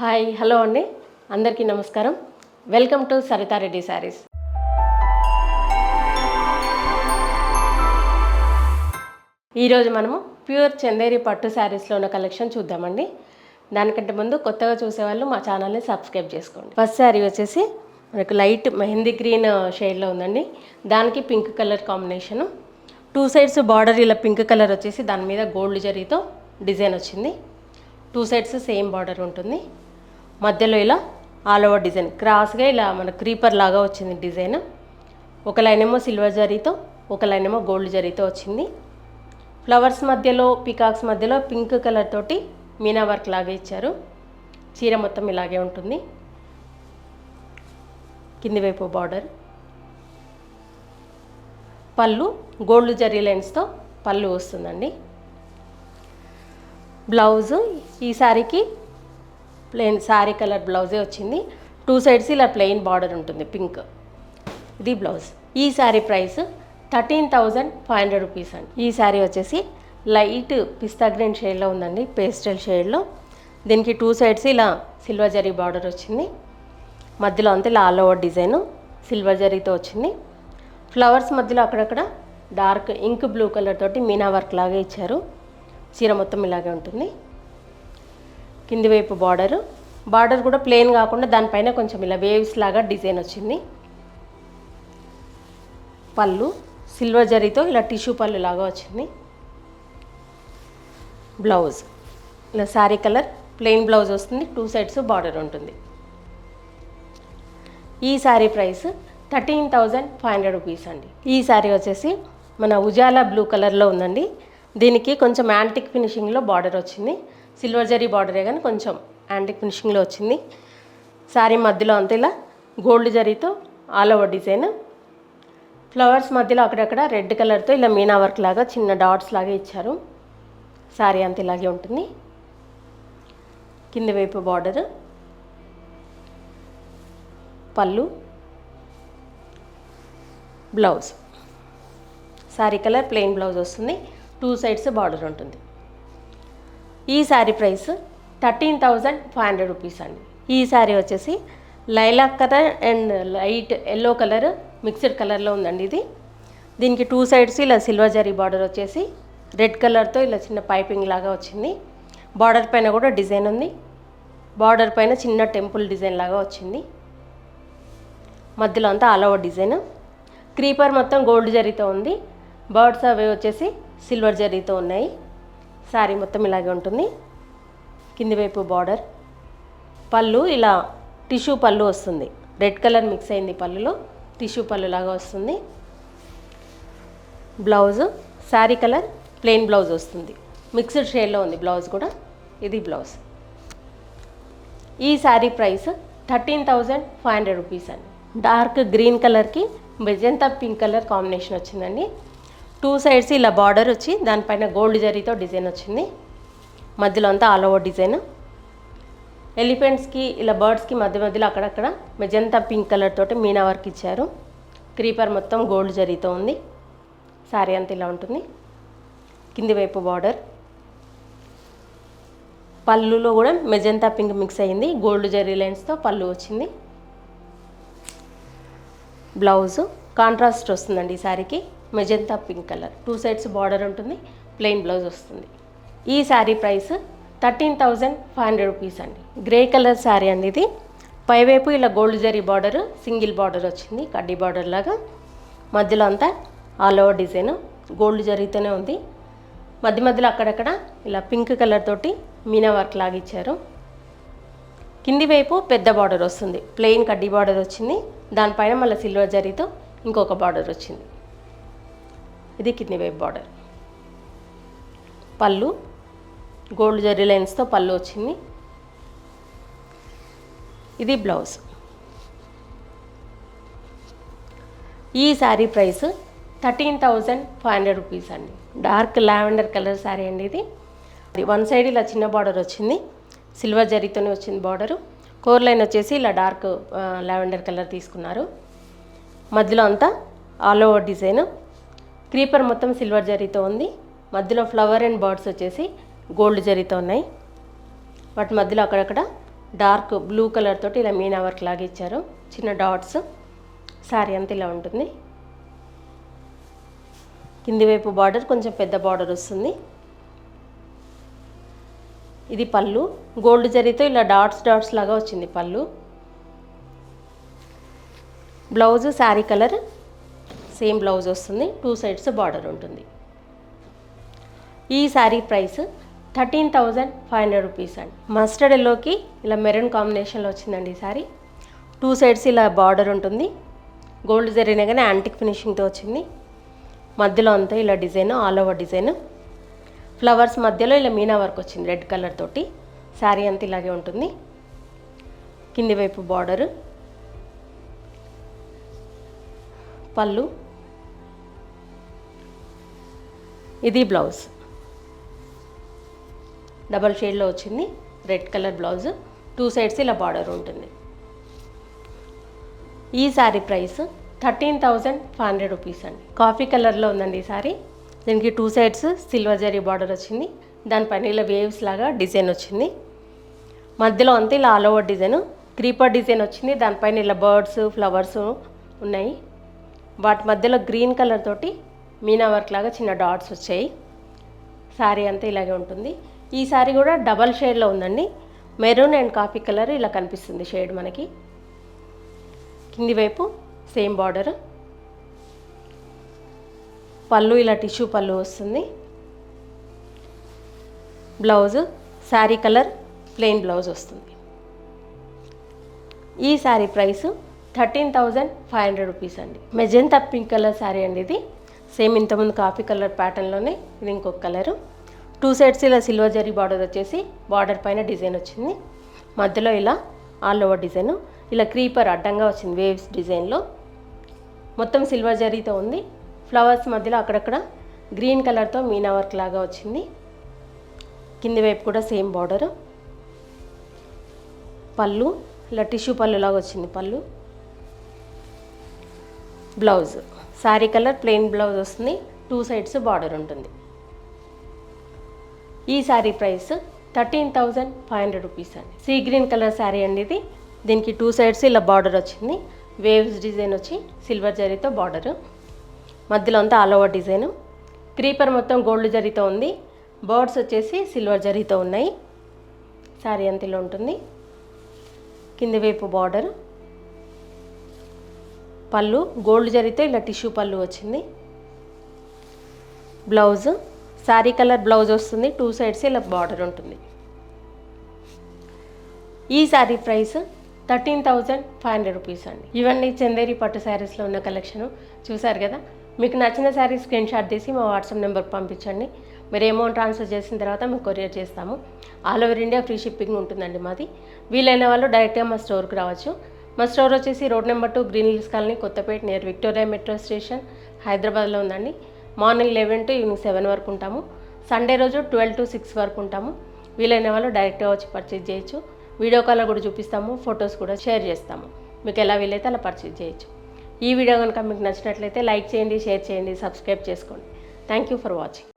Hi hello అండి. అందరికీ నమస్కారం. వెల్కమ్ టు సరితారెడ్డి శారీస్ ఈరోజు మనము ప్యూర్ చందేరి పట్టు శారీస్లో ఉన్న కలెక్షన్ చూద్దామండి. దానికంటే ముందు కొత్తగా చూసేవాళ్ళు మా ఛానల్ని సబ్స్క్రైబ్ చేసుకోండి. ఫస్ట్ శారీ వచ్చేసి మనకు లైట్ మెహందీ గ్రీన్ uh, షేడ్లో ఉందండి. దానికి pink colour combination. Two sides border ఇలా పింక్ కలర్ వచ్చేసి దాని మీద గోల్డ్ జరీతో డిజైన్ వచ్చింది. టూ సైడ్స్ సేమ్ బార్డర్ ఉంటుంది. మధ్యలో ఇలా ఆల్ ఓవర్ డిజైన్. క్రాస్గా ఇలా మన క్రీపర్ లాగా వచ్చింది డిజైన్. ఒక లైన్ ఏమో సిల్వర్ జరీతో ఒక లైన్ ఏమో గోల్డ్ జరీతో వచ్చింది. ఫ్లవర్స్ మధ్యలో పికాక్స్ మధ్యలో పింక్ కలర్ తోటి మీనా వర్క్ లాగా ఇచ్చారు. చీర మొత్తం ఇలాగే ఉంటుంది. కింది వైపు బార్డర్. పళ్ళు గోల్డ్ జరీ లైన్స్తో పళ్ళు వస్తుందండి. బ్లౌజు ఈ శారీకి ప్లెయిన్ శారీ కలర్ బ్లౌజే వచ్చింది. టూ సైడ్స్ ఇలా ప్లెయిన్ బార్డర్ ఉంటుంది పింక్. ఇది బ్లౌజ్. ఈ sari price thirteen thousand five hundred rupees అండి. ఈ శారీ వచ్చేసి లైట్ పిస్తా గ్రీన్ షేడ్లో ఉందండి పేస్టల్ షేడ్లో. దీనికి టూ సైడ్స్ ఇలా సిల్వర్ జరీ బార్డర్ వచ్చింది. మధ్యలో అంతా ఇలా ఆల్ ఓవర్ డిజైన్ సిల్వర్ జరీతో వచ్చింది. ఫ్లవర్స్ మధ్యలో అక్కడక్కడ డార్క్ ఇంక్ బ్లూ కలర్ తోటి మీనా వర్క్ లాగా ఇచ్చారు. చీర మొత్తం ఇలాగే ఉంటుంది. కింది వైపు బార్డర్. బార్డర్ కూడా ప్లెయిన్ కాకుండా దానిపైన కొంచెం ఇలా వేవ్స్ లాగా డిజైన్ వచ్చింది. పళ్ళు సిల్వర్ జరీతో ఇలా టిష్యూ పళ్ళు లాగా వచ్చింది. బ్లౌజ్. ఇలా శారీ కలర్ ప్లెయిన్ బ్లౌజ్ వస్తుంది. టూ సైడ్స్ బార్డర్ ఉంటుంది. ఈ sari price thirteen thousand five hundred rupees అండి. ఈ శారీ వచ్చేసి మన ఉజాలా బ్లూ కలర్లో ఉందండి. దీనికి కొంచెం యాంటిక్ ఫినిషింగ్లో బార్డర్ వచ్చింది. సిల్వర్ జరీ బార్డరే కానీ కొంచెం యాంటిక్ ఫినిషింగ్లో వచ్చింది. శారీ మధ్యలో అంతా ఇలా గోల్డ్ జరీతో ఆల్ ఓవర్ డిజైన్ ఫ్లవర్స్ మధ్యలో అక్కడక్కడ రెడ్ కలర్తో ఇలా మీనా వర్క్ లాగా చిన్న డాట్స్ లాగా ఇచ్చారు. శారీ అంత ఇలాగే ఉంటుంది. కింద వైపు బార్డర్ పళ్ళు. Blouse sari colour plain blouse వస్తుంది. టూ సైడ్స్ బార్డర్ ఉంటుంది. ఈ sari price thirteen thousand five hundred rupees అండి. ఈ శారీ వచ్చేసి lilac colour and light yellow colour mixed కలర్లో ఉందండి ఇది. దీనికి టూ సైడ్స్ ఇలా సిల్వర్ జరీ బార్డర్ వచ్చేసి రెడ్ కలర్తో ఇలా చిన్న పైపింగ్ లాగా వచ్చింది. బార్డర్ పైన కూడా డిజైన్ ఉంది. బార్డర్ పైన చిన్న టెంపుల్ డిజైన్ లాగా వచ్చింది. మధ్యలో అంతా ఆల్ డిజైన్. క్రీపర్ మొత్తం గోల్డ్ జరీతో ఉంది. బర్డ్స్ అవి వచ్చేసి సిల్వర్ జరీతో ఉన్నాయి. శారీ మొత్తం ఇలాగే ఉంటుంది. కింది వైపు బార్డర్ పళ్ళు ఇలా టిష్యూ పళ్ళు వస్తుంది. రెడ్ కలర్ మిక్స్ అయింది పళ్ళులో టిష్యూ పళ్ళు లాగా వస్తుంది. Blouse sari colour plain blouse వస్తుంది. మిక్స్డ్ షేడ్లో ఉంది బ్లౌజ్ కూడా ఇది బ్లౌజ్ ఈ sari price thirteen thousand five hundred rupees అండి. డార్క్ గ్రీన్ కలర్కి మెజంతా పింక్ కలర్ కాంబినేషన్ వచ్చిందండి. టూ సైడ్స్ ఇలా బార్డర్ వచ్చి దానిపైన గోల్డ్ జరీతో డిజైన్ వచ్చింది. మధ్యలో అంతా ఆల్ ఓవర్ డిజైన్. ఎలిఫెంట్స్కి ఇలా బర్డ్స్కి మధ్య మధ్యలో అక్కడక్కడ మెజంతా పింక్ కలర్ తోటి మీనా వర్క్ ఇచ్చారు. క్రీపర్ మొత్తం గోల్డ్ జరీతో ఉంది. శారీ అంతా ఇలా ఉంటుంది. కింది వైపు బార్డర్ పళ్ళులో కూడా మెజంతా పింక్ మిక్స్ అయ్యింది గోల్డ్ జరీ లైన్స్తో పళ్ళు వచ్చింది. బ్లౌజు కాంట్రాస్ట్ వస్తుందండి ఈ శారీకి magenta pink colour. Two sides border ఉంటుంది ప్లెయిన్ బ్లౌజ్ వస్తుంది. ఈ sari price thirteen thousand five hundred rupees అండి. గ్రే కలర్ శారీ అండి ఇది. పైవైపు ఇలా gold zari border single border వచ్చింది కడ్డీ బార్డర్ లాగా. మధ్యలో అంతా ఆల్ ఓవర్ డిజైన్ గోల్డ్ జరీతోనే ఉంది. మధ్య మధ్యలో అక్కడక్కడ ఇలా పింక్ కలర్ తోటి మీనా వర్క్ లాగా ఇచ్చారు. కింది వైపు పెద్ద బార్డర్ వస్తుంది ప్లెయిన్ కడ్డీ బార్డర్ వచ్చింది. దానిపైన మళ్ళీ సిల్వర్ జరీతో ఇంకొక బార్డర్ వచ్చింది. ఇది కిడ్నీ వైపు బార్డర్. పళ్ళు గోల్డ్ జరీ లైన్స్తో పళ్ళు వచ్చింది. ఇది బ్లౌజ్. ఈ sari price thirteen thousand five hundred rupees అండి. డార్క్ లావెండర్ కలర్ శారీ అండి ఇది. ఇది వన్ సైడ్ ఇలా చిన్న బార్డర్ వచ్చింది. సిల్వర్ జరీతోనే వచ్చింది బార్డరు. కోర్ లైన్ వచ్చేసి ఇలా డార్క్ లావెండర్ కలర్ తీసుకున్నారు. మధ్యలో అంతా ఆల్ ఓవర్ డిజైన్. క్రీపర్ మొత్తం సిల్వర్ జరీతో ఉంది. మధ్యలో ఫ్లవర్ అండ్ బర్డ్స్ వచ్చేసి గోల్డ్ జరీతో ఉన్నాయి. వాటి మధ్యలో అక్కడక్కడ డార్క్ బ్లూ కలర్ తోటి ఇలా మీనా వర్క్ లాగా ఇచ్చారు. చిన్న డాట్స్. శారీ అంతా ఇలా ఉంటుంది. కింది వైపు బార్డర్ కొంచెం పెద్ద బార్డర్ వస్తుంది. ఇది పళ్ళు. గోల్డ్ జరీతో ఇలా డాట్స్ డాట్స్ లాగా వచ్చింది పళ్ళు. Blouse sari colour. Same blouse వస్తుంది టూ సైడ్స్ బార్డర్ ఉంటుంది. ఈ sari price thirteen thousand five hundred rupees అండి. మస్టర్డ్ ఎల్లోకి ఇలా మెరూన్ కాంబినేషన్లో వచ్చిందండి ఈ శారీ. టూ సైడ్స్ ఇలా బార్డర్ ఉంటుంది. గోల్డ్ జరిగినా కానీ యాంటిక్ ఫినిషింగ్తో వచ్చింది. మధ్యలో అంతా ఇలా design all over design. Flowers మధ్యలో ఇలా మీనా వర్క్ వచ్చింది రెడ్ కలర్ తోటి. శారీ అంతా ఇలాగే ఉంటుంది. కింది వైపు బార్డరు. పళ్ళు. ఇది బ్లౌజ్. డబల్ షేడ్లో వచ్చింది. Red colour blouse. Two sides ఇలా బార్డర్ ఉంటుంది. ఈ sari price thirteen thousand five hundred rupees అండి. కాఫీ కలర్లో ఉందండి ఈ శారీ దీనికి two sides silver zari border వచ్చింది. దానిపైన ఇలా వేవ్స్ లాగా డిజైన్ వచ్చింది. మధ్యలో అంతా ఇలా all over design creeper design వచ్చింది. దానిపైన ఇలా బర్డ్స్ ఫ్లవర్స్ ఉన్నాయి. వాటి మధ్యలో గ్రీన్ కలర్ తోటి మీనా వర్క్ లాగా చిన్న డాట్స్ వచ్చాయి. శారీ అంతా ఇలాగే ఉంటుంది. ఈ శారీ కూడా డబల్ షేడ్లో ఉందండి. మెరూన్ అండ్ కాఫీ కలర్ ఇలా కనిపిస్తుంది షేడ్ మనకి. కింది వైపు సేమ్ బార్డర్. పళ్ళు ఇలా టిష్యూ పళ్ళు వస్తుంది. Blouse sari colour plain blouse వస్తుంది. ఈ sari price thirteen thousand five hundred rupees అండి. మెజెంతా పింక్ కలర్ శారీ అండి ఇది. సేమ్ ఇంతకుముందు కాఫీ కలర్ ప్యాటర్న్లోనే ఇది ఇంకొక కలరు టూ సైడ్స్ ఇలా సిల్వర్ జరీ బార్డర్ వచ్చేసి బార్డర్ పైన డిజైన్ వచ్చింది. మధ్యలో ఇలా ఆల్ ఓవర్ డిజైన్ ఇలా క్రీపర్ అడ్డంగా వచ్చింది వేవ్స్ డిజైన్లో మొత్తం సిల్వర్ జరీతో ఉంది. ఫ్లవర్స్ మధ్యలో అక్కడక్కడ గ్రీన్ కలర్తో మీనా వర్క్ లాగా వచ్చింది. కింది వైపు కూడా సేమ్ బార్డర్ పళ్ళు ఇలా టిష్యూ పళ్ళు లాగా వచ్చింది పళ్ళు. Blouse. Sari colour plain blouse వస్తుంది. టూ సైడ్స్ బార్డర్ ఉంటుంది. ఈ sari price thirteen thousand five hundred rupees అండి. సీ గ్రీన్ కలర్ శారీ అండి ఇది. దీనికి టూ సైడ్స్ ఇలా బార్డర్ వచ్చింది. వేవ్స్ డిజైన్ వచ్చి సిల్వర్ జరీతో బార్డర్. మధ్యలో అంతా ఆల్ ఓవర్ డిజైన్. క్రీపర్ మొత్తం గోల్డ్ జరీతో ఉంది. బర్డ్స్ వచ్చేసి సిల్వర్ జరీతో ఉన్నాయి. శారీ అంత ఇలా ఉంటుంది. కింది వైపు బార్డర్. పళ్ళు గోల్డ్ జరిగితే ఇలా టిష్యూ పళ్ళు వచ్చింది. బ్లౌజ్ శారీ కలర్ బ్లౌజ్ వస్తుంది. టూ సైడ్స్ ఇలా బార్డర్ ఉంటుంది. ఈ sari price thirteen thousand five hundred rupees అండి. ఇవన్నీ చందేరి పట్టు శారీస్లో ఉన్న కలెక్షన్ చూసారు కదా? మీకు నచ్చిన శారీ స్క్రీన్ షాట్ తీసి మా వాట్సాప్ నెంబర్కి పంపించండి. మీరు అమౌంట్ ట్రాన్స్ఫర్ చేసిన తర్వాత మేము కొరియర్ చేస్తాము. All over India free shipping ఉంటుందండి మాది. వీలైన వాళ్ళు డైరెక్ట్గా మా స్టోర్కి రావచ్చు. మా స్టోర్ వచ్చేసి road number two green hills colony Kothapet near Victoria metro station హైదరాబాద్లో ఉందండి. Morning eleven to evening seven వరకు ఉంటాము. సండే రోజు ట్వెల్వ్ టు సిక్స్ వరకు ఉంటాము. వీలైన వాళ్ళు డైరెక్ట్గా వచ్చి పర్చేజ్ చేయొచ్చు. వీడియో కాల్లో కూడా చూపిస్తాము ఫొటోస్ కూడా షేర్ చేస్తాము. మీకు ఎలా వీలైతే అలా పర్చేజ్ చేయొచ్చు. ఈ వీడియో కనుక మీకు నచ్చినట్లయితే లైక్ చేయండి షేర్ చేయండి సబ్స్క్రైబ్ చేసుకోండి. Thank you for watching.